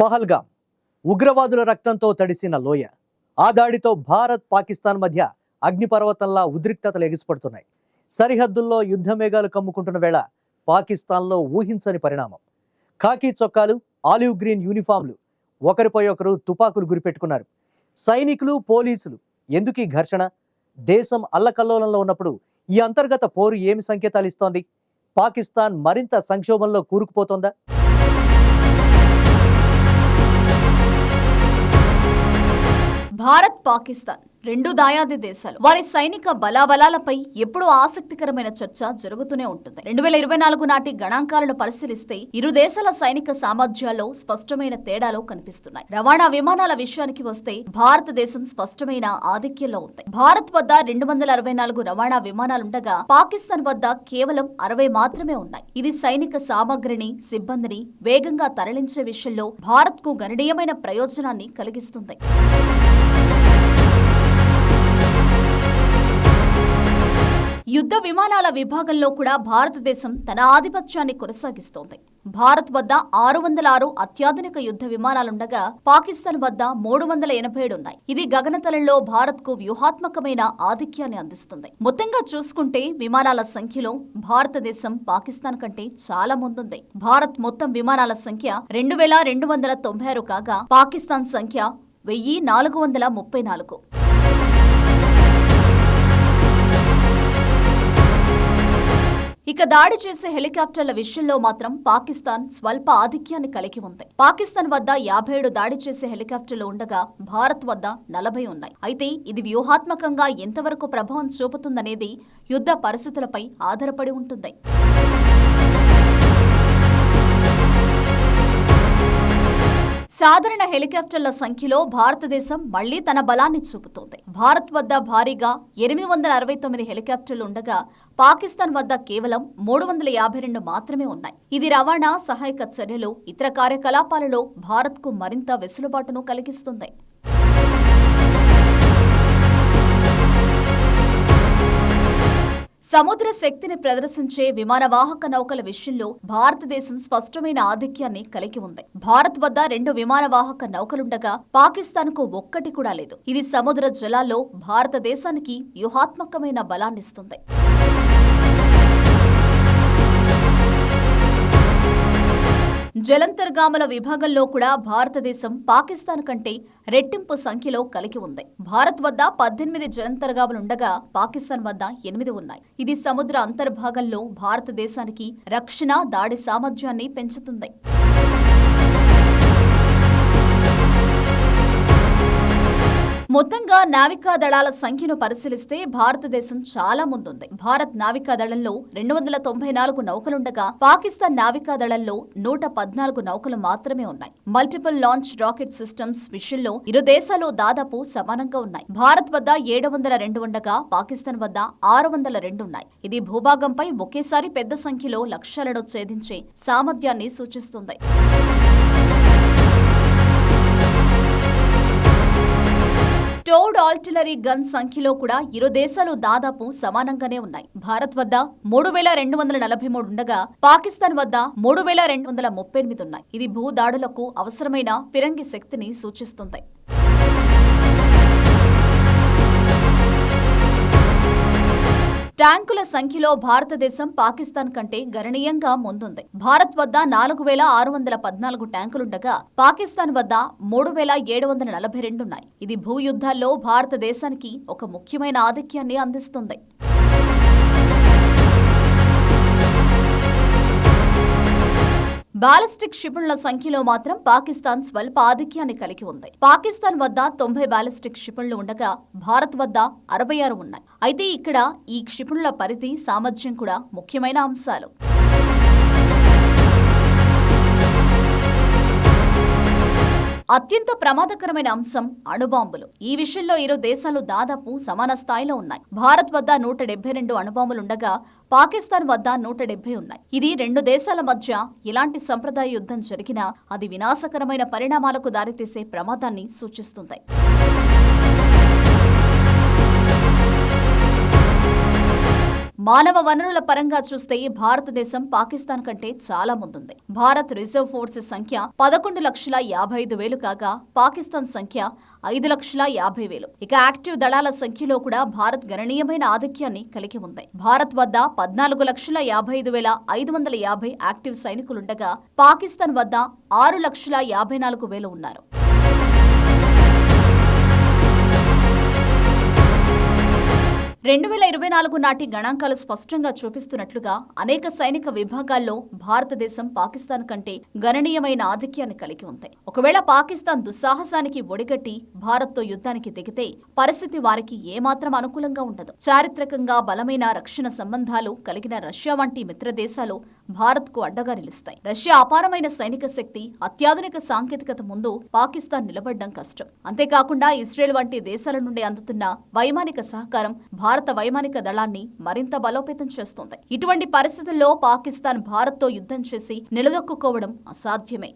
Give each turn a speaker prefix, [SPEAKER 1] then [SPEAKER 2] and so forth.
[SPEAKER 1] పహల్గామ్ ఉగ్రవాదుల రక్తంతో తడిసిన లోయ ఆ దాడితో భారత్ పాకిస్తాన్ మధ్య అగ్నిపర్వతంలా ఉద్రిక్తతలు ఎగిసిపడుతున్నాయి సరిహద్దుల్లో యుద్ధ మేఘాలు కమ్ముకుంటున్న వేళ పాకిస్తాన్లో ఊహించని పరిణామం. ఖాకీ చొక్కాలు ఆలివ్ గ్రీన్ యూనిఫామ్లు ఒకరిపై ఒకరు తుపాకులు గురిపెట్టుకున్నారు. సైనికులు పోలీసులు ఎందుకు ఘర్షణ? దేశం అల్లకల్లోలంలో ఉన్నప్పుడు ఈ అంతర్గత పోరు ఏమి సంకేతాలు ఇస్తోంది? పాకిస్తాన్ మరింత సంక్షోభంలో కూరుకుపోతోందా?
[SPEAKER 2] భారత్ పాకిస్తాన్ రెండు దాయాది దేశాలు. వారి సైనిక బలాబలాలపై ఎప్పుడూ ఆసక్తికరమైన చర్చ జరుగుతూనే ఉంటుంది. రెండు వేల ఇరవై నాలుగు నాటి గణాంకాలను పరిశీలిస్తే ఇరు దేశాల సైనిక సామర్థ్యాల్లో స్పష్టమైన తేడాలు కనిపిస్తున్నాయి. రవాణా విమానాల విషయానికి వస్తే భారతదేశం స్పష్టమైన ఆధిక్యంలో ఉంది. భారత్ వద్ద రెండు వందల అరవై నాలుగు రవాణా విమానాలుండగా పాకిస్తాన్ వద్ద కేవలం అరవై మాత్రమే ఉన్నాయి. ఇది సైనిక సామగ్రిని సిబ్బందిని వేగంగా తరలించే విషయంలో భారత్కు గణనీయమైన ప్రయోజనాన్ని కలిగిస్తుంది. యుద్ధ విమానాల విభాగంలో కూడా భారతదేశం తన ఆధిపత్యాన్ని కొనసాగిస్తోంది. భారత్ వద్ద ఆరు వందల ఆరు అత్యాధునిక యుద్ధ విమానాలుండగా పాకిస్తాన్ వద్ద మూడు వందల ఎనభై ఏడు ఉన్నాయి ఇది గగనతలంలో భారత్కు వ్యూహాత్మకమైన ఆధిక్యాన్ని అందిస్తుంది. మొత్తంగా చూసుకుంటే విమానాల సంఖ్యలో భారతదేశం పాకిస్తాన్ కంటే చాలా ముందుంది. భారత్ మొత్తం విమానాల సంఖ్య రెండు వేల రెండు వందల తొంభై ఆరు కాగా పాకిస్తాన్ సంఖ్య వెయ్యి నాలుగు వందల ముప్పై నాలుగు. ఇక దాడి చేసే హెలికాప్టర్ల విషయంలో మాత్రం పాకిస్తాన్ స్వల్ప ఆధిక్యాన్ని కలిగి ఉంది. పాకిస్తాన్ వద్ద యాభై ఏడు దాడి చేసే హెలికాప్టర్లు ఉండగా భారత్ వద్ద నలభై ఉన్నాయి. అయితే ఇది వ్యూహాత్మకంగా ఎంతవరకు ప్రభావం చూపుతుందనేది యుద్ధ పరిస్థితులపై ఆధారపడి ఉంటుంది. సాధారణ హెలికాప్టర్ల సంఖ్యలో భారతదేశం మళ్ళీ తన బలాన్ని చూపుతోంది. భారత్ వద్ద భారీగా ఎనిమిది వందల అరవై తొమ్మిది హెలికాప్టర్లు ఉండగా పాకిస్తాన్ వద్ద కేవలం మూడు వందల యాభై రెండు మాత్రమే ఉన్నాయి. ఇది రవాణా సహాయక చర్యలు ఇతర కార్యకలాపాలలో భారత్కు మరింత వెసులుబాటును కలిగిస్తుంది. సముద్ర శక్తిని ప్రదర్శించే విమానవాహక నౌకల విషయంలో భారతదేశం స్పష్టమైన ఆధిక్యాన్ని కలిగి ఉంది. భారత్ వద్ద రెండు విమానవాహక నౌకలుండగా పాకిస్తాన్కు ఒక్కటి కూడా లేదు. ఇది సముద్ర జలాల్లో భారతదేశానికి వ్యూహాత్మకమైన బలాన్నిస్తుంది. జలంతర్గాముల విభాగంలో కూడా భారతదేశం పాకిస్తాన్ కంటే రెట్టింపు సంఖ్యలో కలిగి ఉంది. భారత్ వద్ద పద్దెనిమిది జలంతర్గాములుండగా పాకిస్తాన్ వద్ద ఎనిమిది ఉన్నాయి. ఇది సముద్ర అంతర్భాగంలో భారతదేశానికి రక్షణ దాడి సామర్థ్యాన్ని పెంచుతుంది. మొత్తంగా నావికా దళాల సంఖ్యను పరిశీలిస్తే భారతదేశం చాలా ముందుంది. భారత్ నావికా దళంలో రెండు వందల తొంభై నాలుగు నౌకలుండగా పాకిస్తాన్ నావికా దళంలో నూట పద్నాలుగు నౌకలు మాత్రమే ఉన్నాయి. మల్టిపుల్ లాంచ్ రాకెట్ సిస్టమ్స్ విషయంలో ఇరు దేశాలు దాదాపు సమానంగా ఉన్నాయి. భారత్ వద్ద ఏడు వందల రెండు ఉండగా పాకిస్తాన్ వద్ద ఆరు వందల రెండు ఉన్నాయి. ఇది భూభాగంపై ఒకేసారి పెద్ద సంఖ్యలో లక్ష్యాలను ఛేదించే సామర్థ్యాన్ని సూచిస్తుంది. టోడ్ ఆల్టిలరీ గన్ సంఖ్యలో కూడా ఇరు దేశాలు దాదాపు సమానంగానే ఉన్నాయి. భారత్ వద్ద మూడు వేల రెండు వందల నలభై మూడు ఉండగా పాకిస్తాన్ వద్ద మూడు వేల రెండు వందల ముప్పై ఎనిమిది ఉన్నాయి. ఇది భూదాడులకు అవసరమైన ఫిరంగి శక్తిని సూచిస్తుంది. ట్యాంకుల సంఖ్యలో భారతదేశం పాకిస్తాన్ కంటే గణనీయంగా ముందుంది. భారత్ వద్ద నాలుగు వేల ఆరు వందల పద్నాలుగు ట్యాంకులుండగా పాకిస్తాన్ వద్ద మూడు వేల ఏడు వందల నలభై రెండున్నాయి. ఇది భూయుద్ధాల్లో భారతదేశానికి ఒక ముఖ్యమైన ఆధిక్యాన్ని అందిస్తుంది. బాలిస్టిక్ క్షిపణుల సంఖ్యలో మాత్రం పాకిస్తాన్ స్వల్ప ఆధిక్యాన్ని కలిగి ఉంది. పాకిస్తాన్ వద్ద తొంభై బాలిస్టిక్ క్షిపణులు ఉండగా భారత్ వద్ద అరవై ఆరు ఉన్నాయి. అయితే ఇక్కడ ఈ క్షిపణుల పరిధి సామర్థ్యం కూడా ముఖ్యమైన అంశాలు. అత్యంత ప్రమాదకరమైన అంశం అణుబాంబులు. ఈ విషయంలో ఇరు దేశాలు దాదాపు సమాన స్థాయిలో ఉన్నాయి. భారత్ వద్ద నూట డెబ్బై రెండు అణుబాంబులుండగా పాకిస్తాన్ వద్ద నూట డెబ్బై ఉన్నాయి. ఇది రెండు దేశాల మధ్య ఎలాంటి సంప్రదాయ యుద్ధం జరిగినా అది వినాశకరమైన పరిణామాలకు దారితీసే ప్రమాదాన్ని సూచిస్తుంది. మానవ వనరుల పరంగా చూస్తే భారతదేశం పాకిస్తాన్ కంటే చాలా ముందుంది. భారత్ రిజర్వ్ ఫోర్స్ సంఖ్య పదకొండు లక్షల యాభై ఐదు వేలు కాగా పాకిస్తాన్ సంఖ్య ఐదు లక్షల యాభై వేలు. ఇక యాక్టివ్ దళాల సంఖ్యలో కూడా భారత్ గణనీయమైన ఆధిక్యాన్ని కలిగి ఉంది. భారత్ వద్ద పద్నాలుగు లక్షల యాభై ఐదు వేల ఐదు వందల యాభై యాక్టివ్ సైనికులుండగా పాకిస్తాన్ వద్ద ఆరు లక్షల యాభై నాలుగు వేలు ఉన్నారు. రెండు వేల ఇరవై నాలుగు నాటి గణాంకాలు స్పష్టంగా చూపిస్తున్నట్లుగా అనేక సైనిక విభాగాల్లో భారతదేశం పాకిస్తాన్ కంటే గణనీయమైన ఆధిక్యాన్ని కలిగి ఉంది. ఒకవేళ పాకిస్తాన్ దుస్సాహసానికి ఒడిగట్టి భారత్తో యుద్ధానికి దిగితే పరిస్థితి వారికి ఏమాత్రం అనుకూలంగా ఉండదు. చారిత్రకంగా బలమైన రక్షణ సంబంధాలు కలిగిన రష్యా వంటి మిత్రదేశాలు భారత్కు అండగా నిలుస్తాయి. రష్యా అపారమైన సైనిక శక్తి అత్యాధునిక సాంకేతికత ముందు పాకిస్తాన్ నిలబడడం కష్టం. అంతేకాకుండా ఇస్రేల్ వంటి దేశాల నుండి అందుతున్న వైమానిక సహకారం భారత వైమానిక దళాన్ని మరింత బలోపేతం చేస్తోంది. ఇటువంటి పరిస్థితుల్లో పాకిస్తాన్ భారత్తో యుద్ధం చేసి నిలదొక్కుకోవడం అసాధ్యమే.